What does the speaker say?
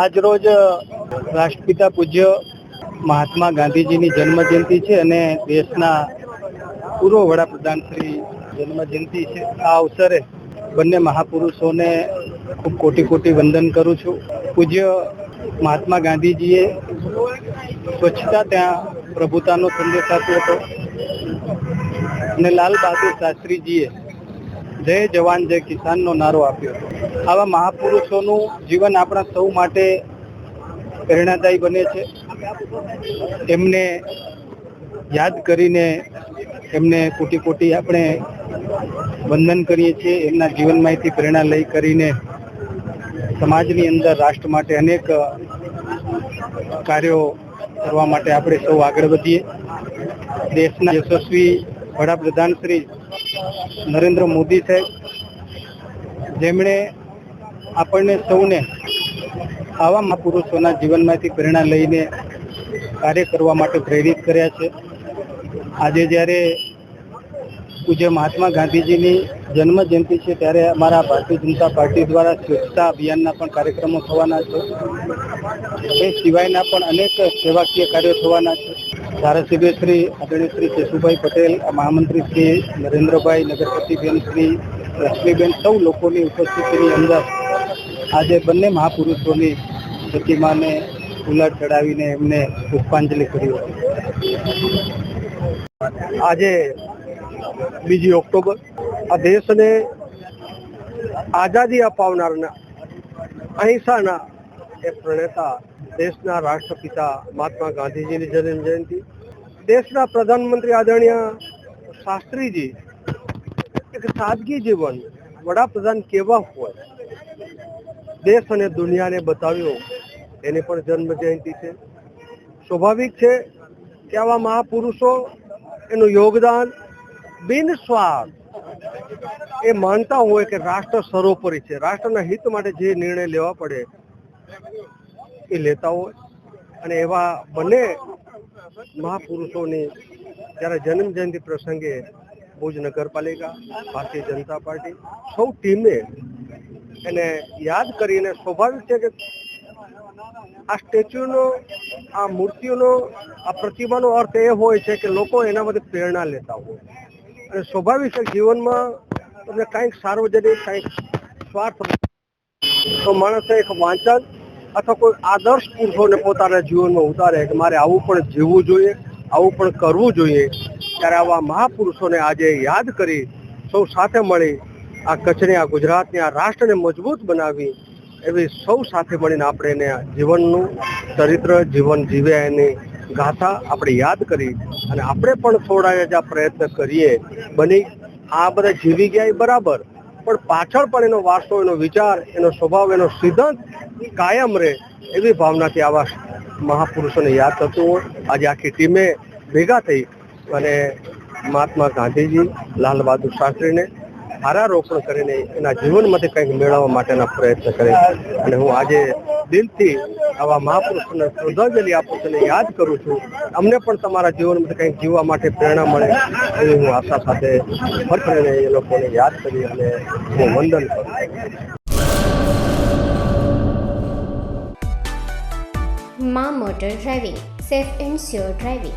આજ રોજ રાષ્ટ્રપિતા પૂજ્ય મહાત્મા ગાંધીજીની જન્મજયંતિ છે અને દેશના પૂર્વ વડાપ્રધાન શ્રી જન્મજયંતિ છે. આ અવસરે બંને મહાપુરુષોને ખૂબ કોટી કોટી વંદન કરું છું. પૂજ્ય મહાત્મા ગાંધીજીએ સ્વચ્છતા ત્યાં પ્રભુતાનો સંદેશ આપ્યો હતો. અને લાલ બહાદુર શાસ્ત્રીજીએ જય જવાન, જય કિસાનનો નારો આપ્યો આવા મહાપુરુષોનું જીવન આપણા સૌ માટે પ્રેરણાદાયી બને છે. એમને યાદ કરીને એમને કોટી કોટી આપણે વંદન કરીએ છીએ. એમના જીવનમાંથી પ્રેરણા લઈ કરીને સમાજની અંદર રાષ્ટ્ર માટે અનેક કાર્યો કરવા માટે આપણે સૌ આગળ વધીએ. દેશના યશસ્વી વડાપ્રધાન શ્રી નરેન્દ્ર મોદી સાહેબ જેમણે આપણને સૌને આવા મહાપુરુષોના જીવનમાંથી પ્રેરણા લઈને કાર્ય કરવા માટે પ્રેરિત કર્યા છે. આજે જ્યારે પૂજ્ય મહાત્મા ગાંધીજીની જન્મ જયંતિ છે, ત્યારે અમારા ભારતીય જનતા પાર્ટી દ્વારા સ્વચ્છતા અભિયાનના પણ કાર્યક્રમો થવાના છે. એ સિવાયના પણ અનેક સેવાકીય કાર્યો થવાના છે. ધારાસભ્ય શ્રી આદરણીય શ્રી કેશુભાઈ પટેલ મહામંત્રી શ્રી નરેન્દ્રભાઈ નગરપતિબેન શ્રી લક્ષ્મીબેન સૌ લોકોની ઉપસ્થિતિની અંદર આજે બંને મહાપુરુષોની પ્રતિમાને ફુલાર ચડાવીને એમને પુષ્પાંજલિ કરી હતી આજે બીજી ઓક્ટોબર, આ દેશને આઝાદી અપાવનારના અહિંસાના એ પ્રણેતા દેશના રાષ્ટ્રપિતા મહાત્મા ગાંધીજીની જન્મ જયંતિ. દેશના પ્રધાનમંત્રી આદરણીય શાસ્ત્રીજી, એક સાદગી જીવન વડાપ્રધાન કેવા હોય? દેશ અને દુનિયાને બતાવ્યો એની પણ જન્મ જયંતિ છે. સ્વાભાવિક છે કે આવા મહાપુરુષો એનું યોગદાન બિન સ્વાર્થ એ માનતા હોય કે રાષ્ટ્ર સર્વોપરી છે. રાષ્ટ્રના હિત માટે જે નિર્ણય લેવા પડે લેતા હોય અને એવા બંને મહાપુરુષોની જ્યારે જન્મ જયંતિ પ્રસંગે ભુજ નગરપાલિકા, ભારતીય જનતા પાર્ટી સૌ ટીમે એને યાદ કરીને સ્વાભાવિક છે કે આ સ્ટેચ્યુનો, આ મૂર્તિઓનો, આ પ્રતિમાનો અર્થ એ હોય છે કે લોકો એનામાંથી પ્રેરણા લેતા હોય. અને સ્વાભાવિક છે જીવનમાં તમને કાંઈક સાર્વજનિક, કાંઈક સ્વાર્થ, તો માણસને એક વાંચન અથવા કોઈ આદર્શ પુરુષોને પોતાના જીવનમાં ઉતારે કે મારે આવું પણ જીવવું જોઈએ, આવું પણ કરવું જોઈએ, ત્યારે આવા મહાપુરુષોને આજે યાદ કરી સૌ સાથે મળી આ કચ્છને, આ ગુજરાતને, આ રાષ્ટ્રને મજબૂત બનાવી એવી સૌ સાથે મળીને આપણે એને જીવનનું ચરિત્ર, જીવન જીવ્યા એની ગાથા આપણે યાદ કરી અને આપણે પણ થોડા જ પ્રયત્ન કરીએ. બની, આ બધા જીવી ગયા બરાબર. પણ પાછળ પણ એનો વારસો, એનો વિચાર, એનો સ્વભાવ, એનો સિદ્ધાંત કાયમ રહે એવી ભાવનાથી આવા મહાપુરુષોને યાદ થતું હોય. આજે આખી ટીમે ભેગા થઈ અને મહાત્મા ગાંધીજી, લાલ બહાદુર શાસ્ત્રીને હારારોપણ કરીને એના જીવનમાંથી કંઈક મેળવવા માટેના પ્રયત્ન કરે. અને હું આજે દિલથી આવા મહાપુરુષોને શ્રદ્ધાંજલિ આપું છું યાદ કરું છું, અમને પણ તમારા જીવનમાંથી કંઈક જીવવા માટે પ્રેરણા મળે એવી હું આશા સાથે ફરી ફરીને એ લોકોને યાદ કરી અને હું વંદન કરું મા motor driving, safe and sure driving.